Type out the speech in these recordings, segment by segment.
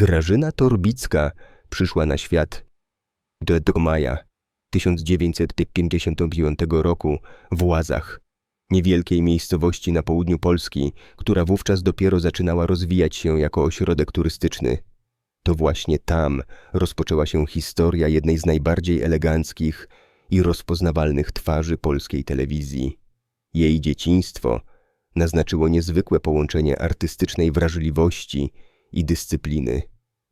Grażyna Torbicka przyszła na świat do maja 1955 roku w Łazach, niewielkiej miejscowości na południu Polski, która wówczas dopiero zaczynała rozwijać się jako ośrodek turystyczny. To właśnie tam rozpoczęła się historia jednej z najbardziej eleganckich i rozpoznawalnych twarzy polskiej telewizji. Jej dzieciństwo naznaczyło niezwykłe połączenie artystycznej wrażliwości i dyscypliny.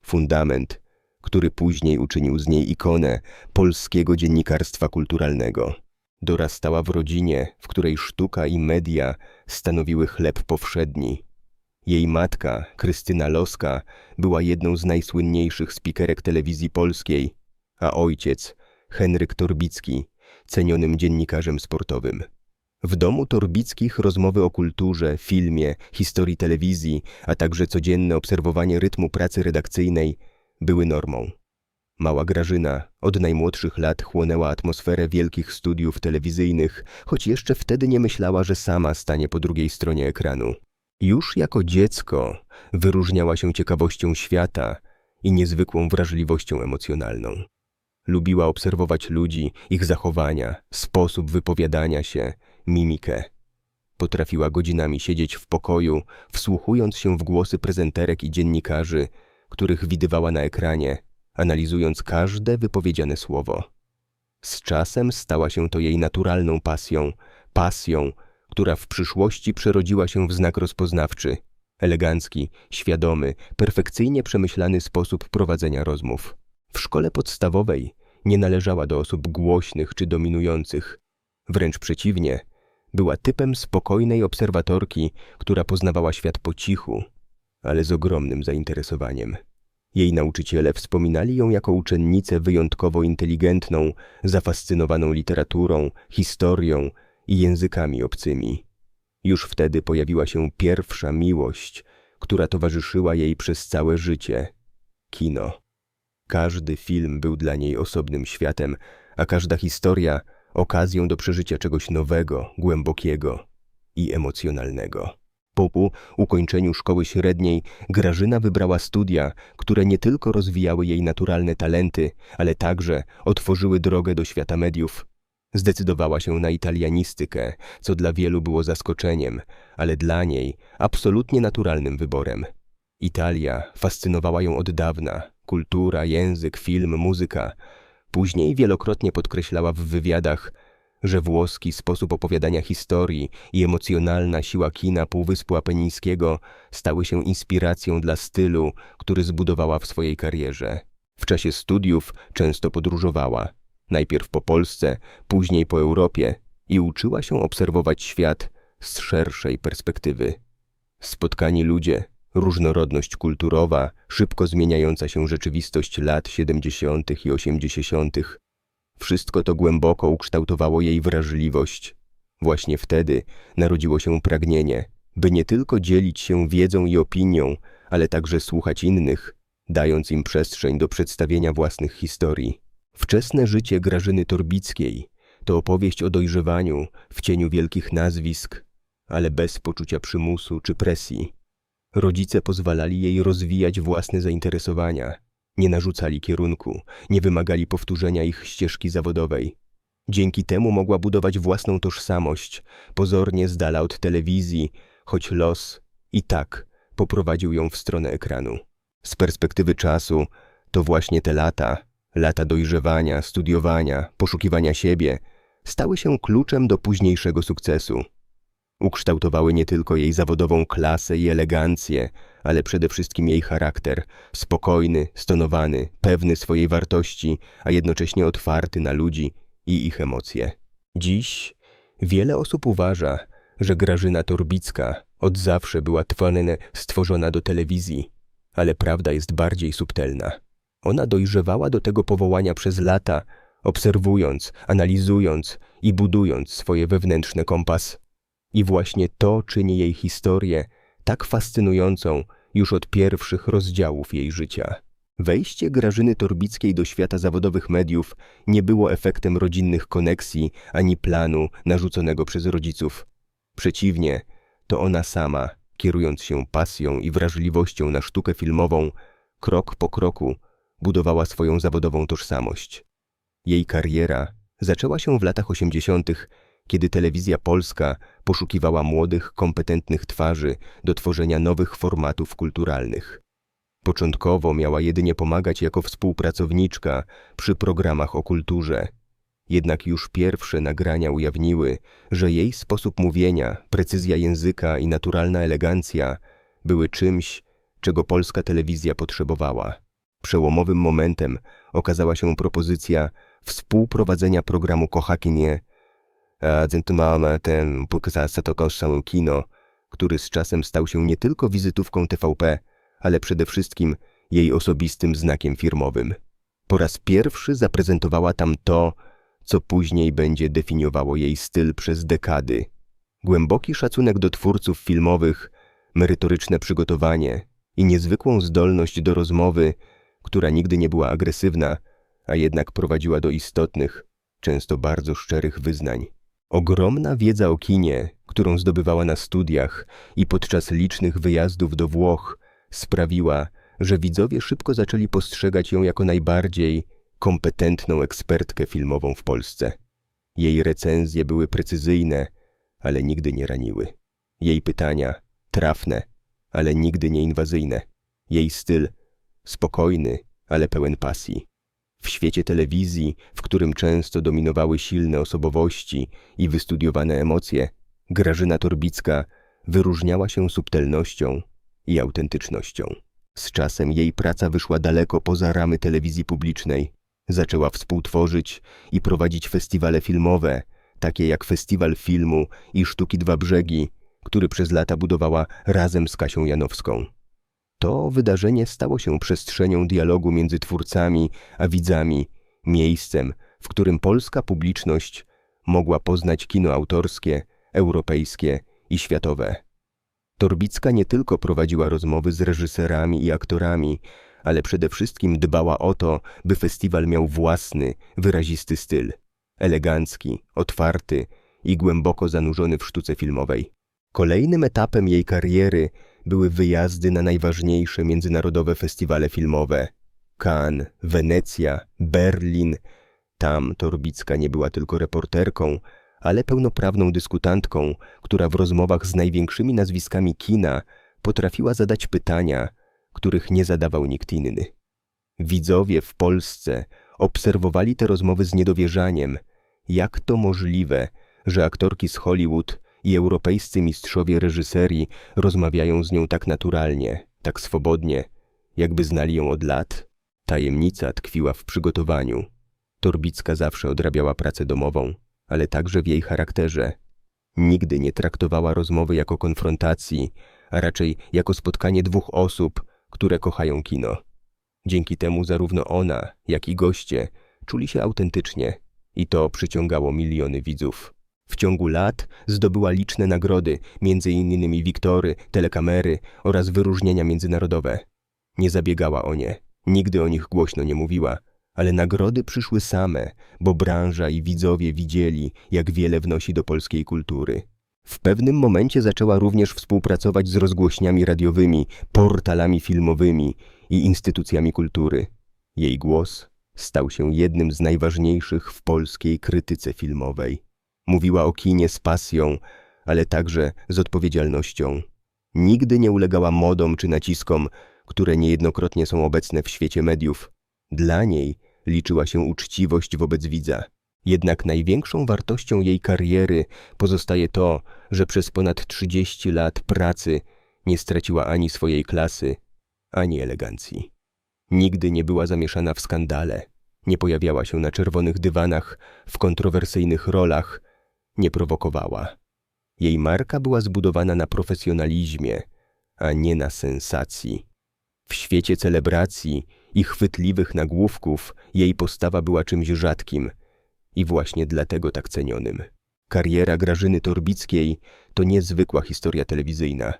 Fundament, który później uczynił z niej ikonę polskiego dziennikarstwa kulturalnego. Dorastała w rodzinie, w której sztuka i media stanowiły chleb powszedni. Jej matka, Krystyna Loska, była jedną z najsłynniejszych spikerek telewizji polskiej, a ojciec, Henryk Torbicki, cenionym dziennikarzem sportowym. W domu Torbickich rozmowy o kulturze, filmie, historii telewizji, a także codzienne obserwowanie rytmu pracy redakcyjnej były normą. Mała Grażyna od najmłodszych lat chłonęła atmosferę wielkich studiów telewizyjnych, choć jeszcze wtedy nie myślała, że sama stanie po drugiej stronie ekranu. Już jako dziecko wyróżniała się ciekawością świata i niezwykłą wrażliwością emocjonalną. Lubiła obserwować ludzi, ich zachowania, sposób wypowiadania się, mimikę. Potrafiła godzinami siedzieć w pokoju, wsłuchując się w głosy prezenterek i dziennikarzy, których widywała na ekranie, analizując każde wypowiedziane słowo. Z czasem stała się to jej naturalną pasją, pasją, która w przyszłości przerodziła się w znak rozpoznawczy, elegancki, świadomy, perfekcyjnie przemyślany sposób prowadzenia rozmów. W szkole podstawowej nie należała do osób głośnych czy dominujących. Wręcz przeciwnie, była typem spokojnej obserwatorki, która poznawała świat po cichu, ale z ogromnym zainteresowaniem. Jej nauczyciele wspominali ją jako uczennicę wyjątkowo inteligentną, zafascynowaną literaturą, historią i językami obcymi. Już wtedy pojawiła się pierwsza miłość, która towarzyszyła jej przez całe życie kino. Każdy film był dla niej osobnym światem, a każda historia okazją do przeżycia czegoś nowego, głębokiego i emocjonalnego. Po ukończeniu szkoły średniej Grażyna wybrała studia, które nie tylko rozwijały jej naturalne talenty, ale także otworzyły drogę do świata mediów. Zdecydowała się na italianistykę, co dla wielu było zaskoczeniem, ale dla niej absolutnie naturalnym wyborem. Italia fascynowała ją od dawna. Kultura, język, film, muzyka. Później wielokrotnie podkreślała w wywiadach, że włoski sposób opowiadania historii i emocjonalna siła kina Półwyspu Apenińskiego stały się inspiracją dla stylu, który zbudowała w swojej karierze. W czasie studiów często podróżowała, najpierw po Polsce, później po Europie i uczyła się obserwować świat z szerszej perspektywy. Spotkani ludzie, różnorodność kulturowa, szybko zmieniająca się rzeczywistość lat 70. i 80. Wszystko to głęboko ukształtowało jej wrażliwość. Właśnie wtedy narodziło się pragnienie, by nie tylko dzielić się wiedzą i opinią, ale także słuchać innych, dając im przestrzeń do przedstawienia własnych historii. Wczesne życie Grażyny Torbickiej to opowieść o dojrzewaniu w cieniu wielkich nazwisk, ale bez poczucia przymusu czy presji. Rodzice pozwalali jej rozwijać własne zainteresowania, nie narzucali kierunku, nie wymagali powtórzenia ich ścieżki zawodowej. Dzięki temu mogła budować własną tożsamość, pozornie z dala od telewizji, choć los i tak poprowadził ją w stronę ekranu. Z perspektywy czasu to właśnie te lata, lata dojrzewania, studiowania, poszukiwania siebie, stały się kluczem do późniejszego sukcesu. Ukształtowały nie tylko jej zawodową klasę i elegancję, ale przede wszystkim jej charakter, spokojny, stonowany, pewny swojej wartości, a jednocześnie otwarty na ludzi i ich emocje. Dziś wiele osób uważa, że Grażyna Torbicka od zawsze była tworena, stworzona do telewizji, ale prawda jest bardziej subtelna. Ona dojrzewała do tego powołania przez lata, obserwując, analizując i budując swoje wewnętrzne kompas. I właśnie to czyni jej historię tak fascynującą już od pierwszych rozdziałów jej życia. Wejście Grażyny Torbickiej do świata zawodowych mediów nie było efektem rodzinnych koneksji ani planu narzuconego przez rodziców. Przeciwnie, to ona sama, kierując się pasją i wrażliwością na sztukę filmową, krok po kroku budowała swoją zawodową tożsamość. Jej kariera zaczęła się w latach 80., kiedy telewizja polska poszukiwała młodych, kompetentnych twarzy do tworzenia nowych formatów kulturalnych. Początkowo miała jedynie pomagać jako współpracowniczka przy programach o kulturze. Jednak już pierwsze nagrania ujawniły, że jej sposób mówienia, precyzja języka i naturalna elegancja były czymś, czego polska telewizja potrzebowała. Przełomowym momentem okazała się propozycja współprowadzenia programu Kochakinie, a mamy ten pokazać to kosztą kino, który z czasem stał się nie tylko wizytówką TVP, ale przede wszystkim jej osobistym znakiem firmowym. Po raz pierwszy zaprezentowała tam to, co później będzie definiowało jej styl przez dekady. Głęboki szacunek do twórców filmowych, merytoryczne przygotowanie i niezwykłą zdolność do rozmowy, która nigdy nie była agresywna, a jednak prowadziła do istotnych, często bardzo szczerych wyznań. Ogromna wiedza o kinie, którą zdobywała na studiach i podczas licznych wyjazdów do Włoch, sprawiła, że widzowie szybko zaczęli postrzegać ją jako najbardziej kompetentną ekspertkę filmową w Polsce. Jej recenzje były precyzyjne, ale nigdy nie raniły. Jej pytania trafne, ale nigdy nie inwazyjne. Jej styl spokojny, ale pełen pasji. W świecie telewizji, w którym często dominowały silne osobowości i wystudiowane emocje, Grażyna Torbicka wyróżniała się subtelnością i autentycznością. Z czasem jej praca wyszła daleko poza ramy telewizji publicznej. Zaczęła współtworzyć i prowadzić festiwale filmowe, takie jak Festiwal Filmu i Sztuki Dwa Brzegi, który przez lata budowała razem z Kasią Janowską. To wydarzenie stało się przestrzenią dialogu między twórcami a widzami, miejscem, w którym polska publiczność mogła poznać kino autorskie, europejskie i światowe. Torbicka nie tylko prowadziła rozmowy z reżyserami i aktorami, ale przede wszystkim dbała o to, by festiwal miał własny, wyrazisty styl elegancki, otwarty i głęboko zanurzony w sztuce filmowej. Kolejnym etapem jej kariery były wyjazdy na najważniejsze międzynarodowe festiwale filmowe Cannes, Wenecja, Berlin. Tam Torbicka nie była tylko reporterką, ale pełnoprawną dyskutantką, która w rozmowach z największymi nazwiskami kina potrafiła zadać pytania, których nie zadawał nikt inny. Widzowie w Polsce obserwowali te rozmowy z niedowierzaniem. Jak to możliwe, że aktorki z Hollywood i europejscy mistrzowie reżyserii rozmawiają z nią tak naturalnie, tak swobodnie, jakby znali ją od lat? Tajemnica tkwiła w przygotowaniu. Torbicka zawsze odrabiała pracę domową, ale także w jej charakterze. Nigdy nie traktowała rozmowy jako konfrontacji, a raczej jako spotkanie dwóch osób, które kochają kino. Dzięki temu zarówno ona, jak i goście czuli się autentycznie i to przyciągało miliony widzów. W ciągu lat zdobyła liczne nagrody, m.in. Wiktory, telekamery oraz wyróżnienia międzynarodowe. Nie zabiegała o nie, nigdy o nich głośno nie mówiła, ale nagrody przyszły same, bo branża i widzowie widzieli, jak wiele wnosi do polskiej kultury. W pewnym momencie zaczęła również współpracować z rozgłośniami radiowymi, portalami filmowymi i instytucjami kultury. Jej głos stał się jednym z najważniejszych w polskiej krytyce filmowej. Mówiła o kinie z pasją, ale także z odpowiedzialnością. Nigdy nie ulegała modom czy naciskom, które niejednokrotnie są obecne w świecie mediów. Dla niej liczyła się uczciwość wobec widza. Jednak największą wartością jej kariery pozostaje to, że przez ponad 30 lat pracy nie straciła ani swojej klasy, ani elegancji. Nigdy nie była zamieszana w skandale, nie pojawiała się na czerwonych dywanach, w kontrowersyjnych rolach, nie prowokowała. Jej marka była zbudowana na profesjonalizmie, a nie na sensacji. W świecie celebracji i chwytliwych nagłówków jej postawa była czymś rzadkim i właśnie dlatego tak cenionym. Kariera Grażyny Torbickiej to niezwykła historia telewizyjna.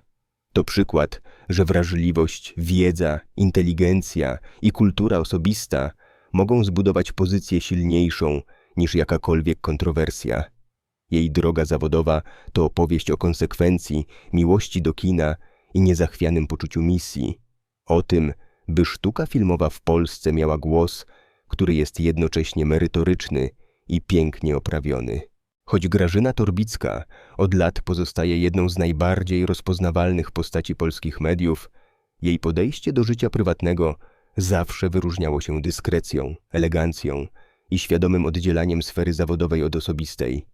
To przykład, że wrażliwość, wiedza, inteligencja i kultura osobista mogą zbudować pozycję silniejszą niż jakakolwiek kontrowersja. Jej droga zawodowa to opowieść o konsekwencji, miłości do kina i niezachwianym poczuciu misji. O tym, by sztuka filmowa w Polsce miała głos, który jest jednocześnie merytoryczny i pięknie oprawiony. Choć Grażyna Torbicka od lat pozostaje jedną z najbardziej rozpoznawalnych postaci polskich mediów, jej podejście do życia prywatnego zawsze wyróżniało się dyskrecją, elegancją i świadomym oddzielaniem sfery zawodowej od osobistej.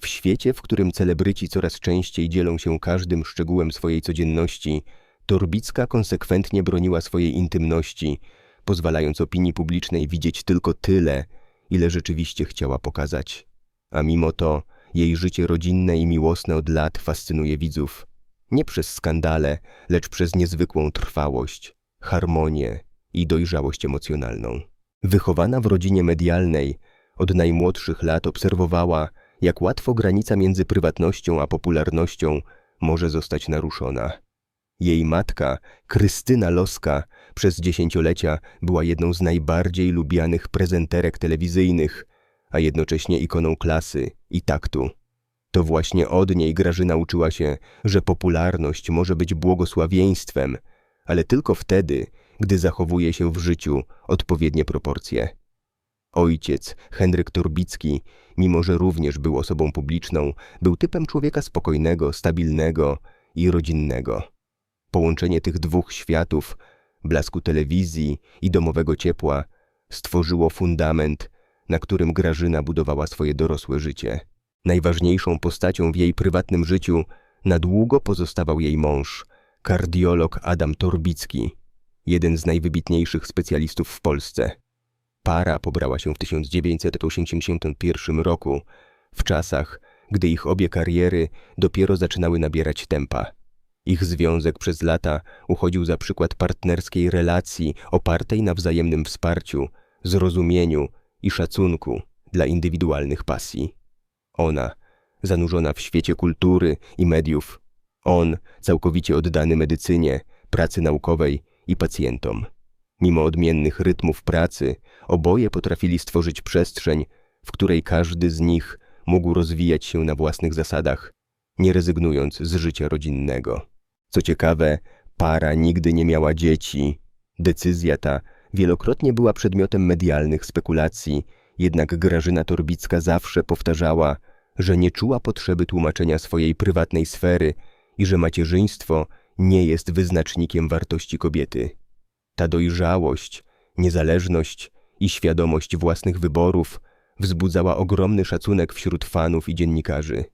W świecie, w którym celebryci coraz częściej dzielą się każdym szczegółem swojej codzienności, Torbicka konsekwentnie broniła swojej intymności, pozwalając opinii publicznej widzieć tylko tyle, ile rzeczywiście chciała pokazać. A mimo to jej życie rodzinne i miłosne od lat fascynuje widzów. Nie przez skandale, lecz przez niezwykłą trwałość, harmonię i dojrzałość emocjonalną. Wychowana w rodzinie medialnej, od najmłodszych lat obserwowała, jak łatwo granica między prywatnością a popularnością może zostać naruszona. Jej matka, Krystyna Loska, przez dziesięciolecia była jedną z najbardziej lubianych prezenterek telewizyjnych, a jednocześnie ikoną klasy i taktu. To właśnie od niej Grażyna uczyła się, że popularność może być błogosławieństwem, ale tylko wtedy, gdy zachowuje się w życiu odpowiednie proporcje. Ojciec, Henryk Turbicki, mimo że również był osobą publiczną, był typem człowieka spokojnego, stabilnego i rodzinnego. Połączenie tych dwóch światów, blasku telewizji i domowego ciepła, stworzyło fundament, na którym Grażyna budowała swoje dorosłe życie. Najważniejszą postacią w jej prywatnym życiu na długo pozostawał jej mąż, kardiolog Adam Torbicki, jeden z najwybitniejszych specjalistów w Polsce. Para pobrała się w 1981 roku, w czasach, gdy ich obie kariery dopiero zaczynały nabierać tempa. Ich związek przez lata uchodził za przykład partnerskiej relacji opartej na wzajemnym wsparciu, zrozumieniu i szacunku dla indywidualnych pasji. Ona, zanurzona w świecie kultury i mediów, on, całkowicie oddany medycynie, pracy naukowej i pacjentom. Mimo odmiennych rytmów pracy, oboje potrafili stworzyć przestrzeń, w której każdy z nich mógł rozwijać się na własnych zasadach, nie rezygnując z życia rodzinnego. Co ciekawe, para nigdy nie miała dzieci. Decyzja ta wielokrotnie była przedmiotem medialnych spekulacji, jednak Grażyna Torbicka zawsze powtarzała, że nie czuła potrzeby tłumaczenia swojej prywatnej sfery i że macierzyństwo nie jest wyznacznikiem wartości kobiety. Ta dojrzałość, niezależność i świadomość własnych wyborów wzbudzała ogromny szacunek wśród fanów i dziennikarzy.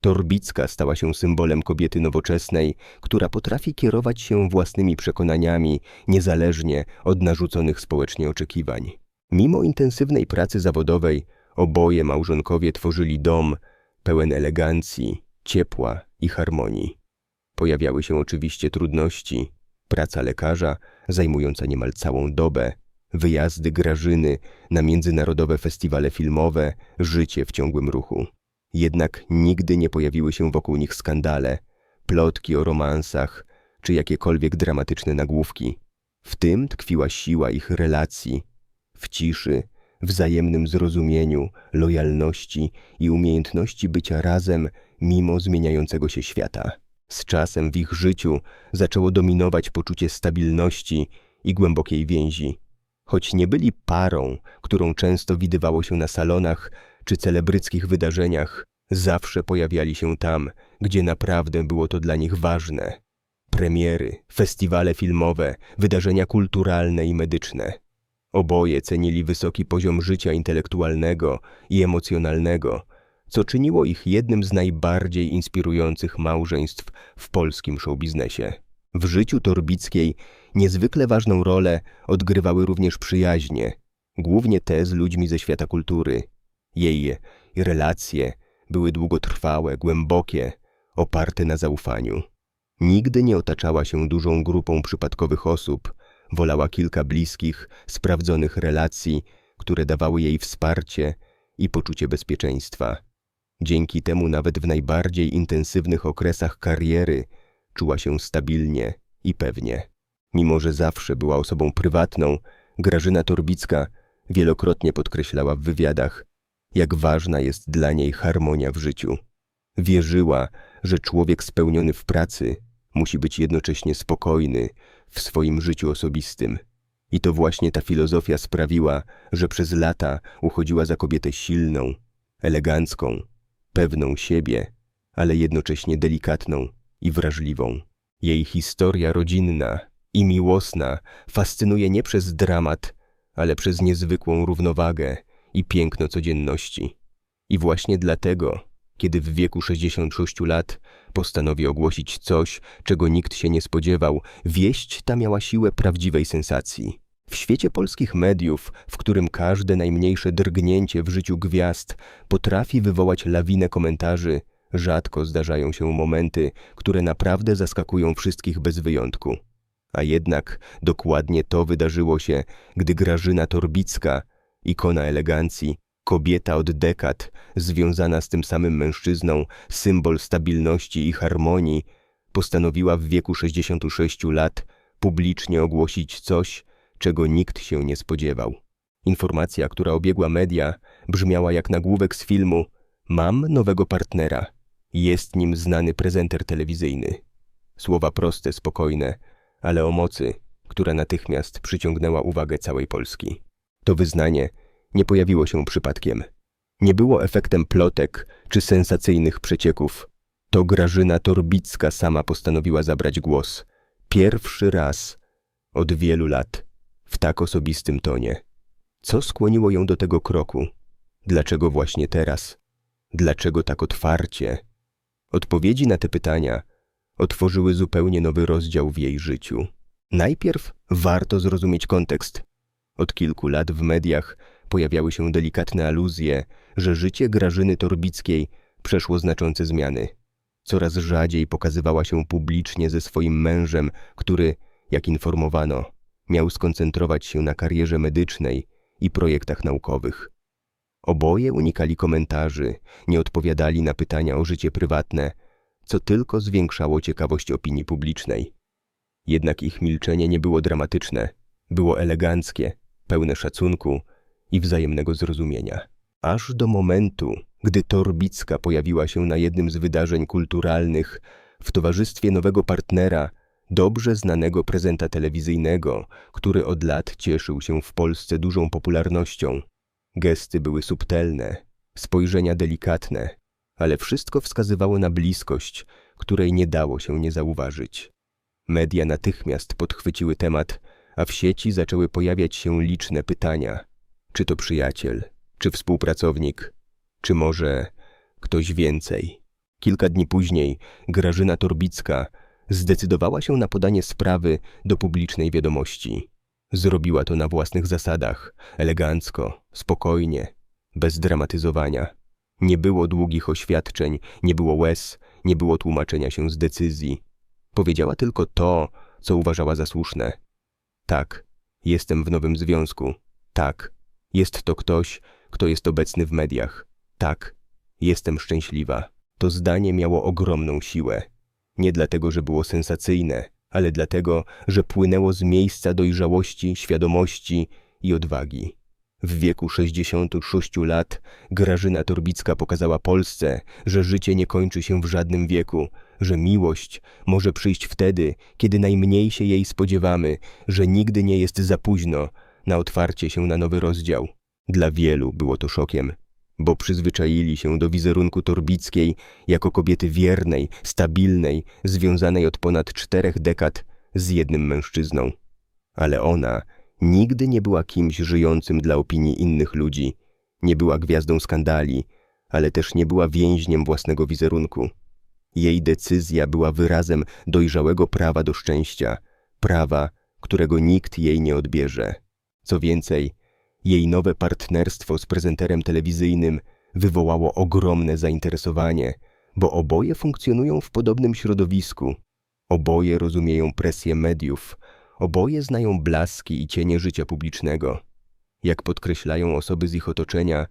Torbicka stała się symbolem kobiety nowoczesnej, która potrafi kierować się własnymi przekonaniami, niezależnie od narzuconych społecznie oczekiwań. Mimo intensywnej pracy zawodowej, oboje małżonkowie tworzyli dom pełen elegancji, ciepła i harmonii. Pojawiały się oczywiście trudności, praca lekarza zajmująca niemal całą dobę, wyjazdy Grażyny na międzynarodowe festiwale filmowe, życie w ciągłym ruchu. Jednak nigdy nie pojawiły się wokół nich skandale, plotki o romansach czy jakiekolwiek dramatyczne nagłówki. W tym tkwiła siła ich relacji, w ciszy, wzajemnym zrozumieniu, lojalności i umiejętności bycia razem mimo zmieniającego się świata. Z czasem w ich życiu zaczęło dominować poczucie stabilności i głębokiej więzi. Choć nie byli parą, którą często widywało się na salonach czy celebryckich wydarzeniach, zawsze pojawiali się tam, gdzie naprawdę było to dla nich ważne. Premiery, festiwale filmowe, wydarzenia kulturalne i medyczne. Oboje cenili wysoki poziom życia intelektualnego i emocjonalnego, co czyniło ich jednym z najbardziej inspirujących małżeństw w polskim showbiznesie. W życiu Torbickiej niezwykle ważną rolę odgrywały również przyjaźnie, głównie te z ludźmi ze świata kultury. Jej relacje były długotrwałe, głębokie, oparte na zaufaniu. Nigdy nie otaczała się dużą grupą przypadkowych osób, wolała kilka bliskich, sprawdzonych relacji, które dawały jej wsparcie i poczucie bezpieczeństwa. Dzięki temu nawet w najbardziej intensywnych okresach kariery czuła się stabilnie i pewnie. Mimo, że zawsze była osobą prywatną, Grażyna Torbicka wielokrotnie podkreślała w wywiadach, jak ważna jest dla niej harmonia w życiu. Wierzyła, że człowiek spełniony w pracy musi być jednocześnie spokojny w swoim życiu osobistym I to właśnie ta filozofia sprawiła, że przez lata uchodziła za kobietę silną, elegancką, pewną siebie, ale jednocześnie delikatną i wrażliwą. Jej historia rodzinna i miłosna fascynuje nie przez dramat, ale przez niezwykłą równowagę i piękno codzienności. I właśnie dlatego, kiedy w wieku 66 lat postanowi ogłosić coś, czego nikt się nie spodziewał, wieść ta miała siłę prawdziwej sensacji. W świecie polskich mediów, w którym każde najmniejsze drgnięcie w życiu gwiazd potrafi wywołać lawinę komentarzy, rzadko zdarzają się momenty, które naprawdę zaskakują wszystkich bez wyjątku. A jednak dokładnie to wydarzyło się, gdy Grażyna Torbicka, ikona elegancji, kobieta od dekad, związana z tym samym mężczyzną, symbol stabilności i harmonii, postanowiła w wieku 66 lat publicznie ogłosić coś, czego nikt się nie spodziewał. Informacja, która obiegła media, brzmiała jak nagłówek z filmu Mam nowego partnera. Jest nim znany prezenter telewizyjny. Słowa proste, spokojne, ale o mocy, która natychmiast przyciągnęła uwagę całej Polski. To wyznanie nie pojawiło się przypadkiem. Nie było efektem plotek czy sensacyjnych przecieków. To Grażyna Torbicka sama postanowiła zabrać głos. Pierwszy raz od wielu lat w tak osobistym tonie. Co skłoniło ją do tego kroku? Dlaczego właśnie teraz? Dlaczego tak otwarcie? Odpowiedzi na te pytania otworzyły zupełnie nowy rozdział w jej życiu. Najpierw warto zrozumieć kontekst. Od kilku lat w mediach pojawiały się delikatne aluzje, że życie Grażyny Torbickiej przeszło znaczące zmiany. Coraz rzadziej pokazywała się publicznie ze swoim mężem, który, jak informowano, miał skoncentrować się na karierze medycznej i projektach naukowych. Oboje unikali komentarzy, nie odpowiadali na pytania o życie prywatne, co tylko zwiększało ciekawość opinii publicznej. Jednak ich milczenie nie było dramatyczne, było eleganckie, pełne szacunku i wzajemnego zrozumienia. Aż do momentu, gdy Torbicka pojawiła się na jednym z wydarzeń kulturalnych w towarzystwie nowego partnera, dobrze znanego prezenta telewizyjnego, który od lat cieszył się w Polsce dużą popularnością. Gesty były subtelne, spojrzenia delikatne, ale wszystko wskazywało na bliskość, której nie dało się nie zauważyć. Media natychmiast podchwyciły temat, a w sieci zaczęły pojawiać się liczne pytania. Czy to przyjaciel, czy współpracownik, czy może ktoś więcej? Kilka dni później Grażyna Torbicka zdecydowała się na podanie sprawy do publicznej wiadomości. Zrobiła to na własnych zasadach, elegancko, spokojnie, bez dramatyzowania. Nie było długich oświadczeń, nie było łez, nie było tłumaczenia się z decyzji. Powiedziała tylko to, co uważała za słuszne. Tak, jestem w nowym związku. Tak, jest to ktoś, kto jest obecny w mediach. Tak, jestem szczęśliwa. To zdanie miało ogromną siłę. Nie dlatego, że było sensacyjne, ale dlatego, że płynęło z miejsca dojrzałości, świadomości i odwagi. W wieku 66 lat Grażyna Torbicka pokazała Polsce, że życie nie kończy się w żadnym wieku, że miłość może przyjść wtedy, kiedy najmniej się jej spodziewamy, że nigdy nie jest za późno na otwarcie się na nowy rozdział. Dla wielu było to szokiem, bo przyzwyczaili się do wizerunku Torbickiej jako kobiety wiernej, stabilnej, związanej od ponad czterech dekad z jednym mężczyzną. Ale ona nigdy nie była kimś żyjącym dla opinii innych ludzi, nie była gwiazdą skandali, ale też nie była więźniem własnego wizerunku. Jej decyzja była wyrazem dojrzałego prawa do szczęścia, prawa, którego nikt jej nie odbierze. Co więcej, jej nowe partnerstwo z prezenterem telewizyjnym wywołało ogromne zainteresowanie, bo oboje funkcjonują w podobnym środowisku. Oboje rozumieją presję mediów, oboje znają blaski i cienie życia publicznego. Jak podkreślają osoby z ich otoczenia,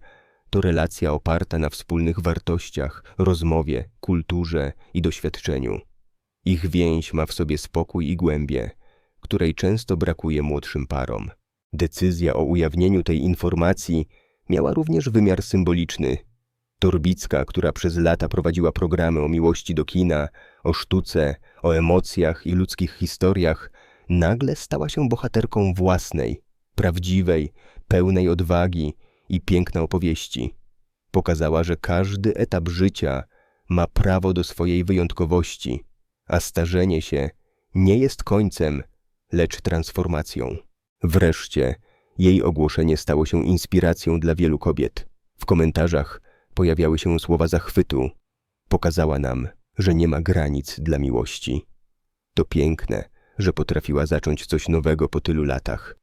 to relacja oparta na wspólnych wartościach, rozmowie, kulturze i doświadczeniu. Ich więź ma w sobie spokój i głębię, której często brakuje młodszym parom. Decyzja o ujawnieniu tej informacji miała również wymiar symboliczny. Torbicka, która przez lata prowadziła programy o miłości do kina, o sztuce, o emocjach i ludzkich historiach, nagle stała się bohaterką własnej, prawdziwej, pełnej odwagi i piękna opowieści. Pokazała, że każdy etap życia ma prawo do swojej wyjątkowości, a starzenie się nie jest końcem, lecz transformacją. Wreszcie jej ogłoszenie stało się inspiracją dla wielu kobiet. W komentarzach pojawiały się słowa zachwytu. Pokazała nam, że nie ma granic dla miłości. To piękne, że potrafiła zacząć coś nowego po tylu latach.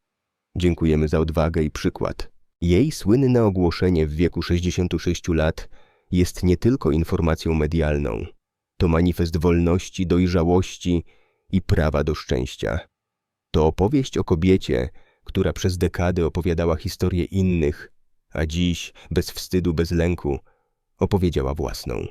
Dziękujemy za odwagę i przykład. Jej słynne ogłoszenie w wieku 66 lat jest nie tylko informacją medialną. To manifest wolności, dojrzałości i prawa do szczęścia. To opowieść o kobiecie, która przez dekady opowiadała historię innych, a dziś, bez wstydu, bez lęku, opowiedziała własną.